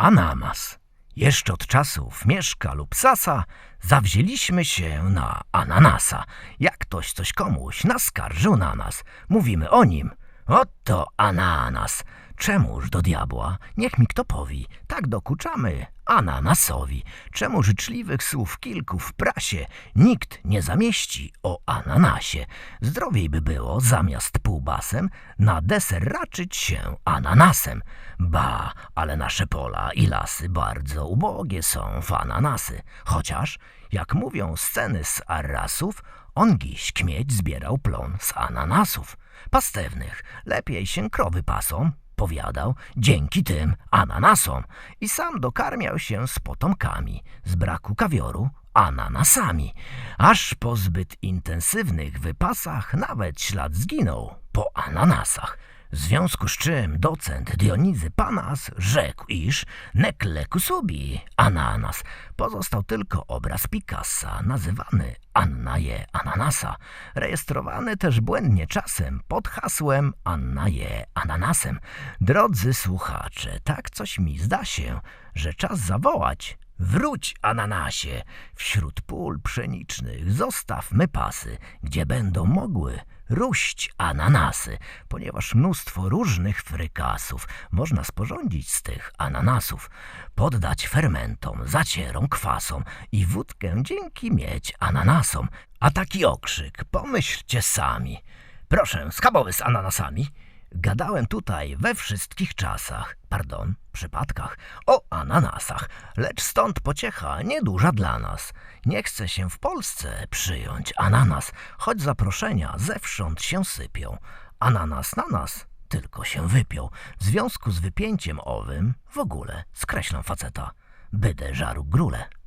Ananas. Jeszcze od czasów Mieszka lub Sasa zawzięliśmy się na ananasa. Jak ktoś coś komuś naskarżył na nas, mówimy o nim. Oto ananas. Czemuż do diabła? Niech mi kto powi. Tak dokuczamy ananasowi. Czemu życzliwych słów kilku w prasie nikt nie zamieści o ananasie? Zdrowiej by było zamiast półbasem na deser raczyć się ananasem. Ba, ale nasze pola i lasy bardzo ubogie są w ananasy. Chociaż, jak mówią sceny z arrasów, on giś kmieć zbierał plon z ananasów. Pastewnych, lepiej się krowy pasą, powiadał, dzięki tym ananasom i sam dokarmiał się z potomkami, z braku kawioru ananasami, aż po zbyt intensywnych wypasach nawet ślad zginął po ananasach. W związku z czym docent Dionizy Panas rzekł, iż nekle kusubi ananas. Pozostał tylko obraz Picassa, nazywany Anna je ananasa, rejestrowany też błędnie czasem pod hasłem Anna je ananasem. Drodzy słuchacze, tak coś mi zda się, że czas zawołać Wróć, ananasie! Wśród pól pszenicznych zostawmy pasy, gdzie będą mogły ruść ananasy, ponieważ mnóstwo różnych frykasów można sporządzić z tych ananasów, poddać fermentom, zacierom, kwasom i wódkę dzięki mieć ananasom. A taki okrzyk, pomyślcie sami. Proszę, schabowy z ananasami. Gadałem tutaj we wszystkich czasach, pardon, przypadkach, o ananasach, lecz stąd pociecha nieduża dla nas. Nie chce się w Polsce przyjąć ananas, choć zaproszenia zewsząd się sypią. Ananas na nas tylko się wypiął. W związku z wypięciem owym w ogóle skreślam faceta. Bydę żaru grule.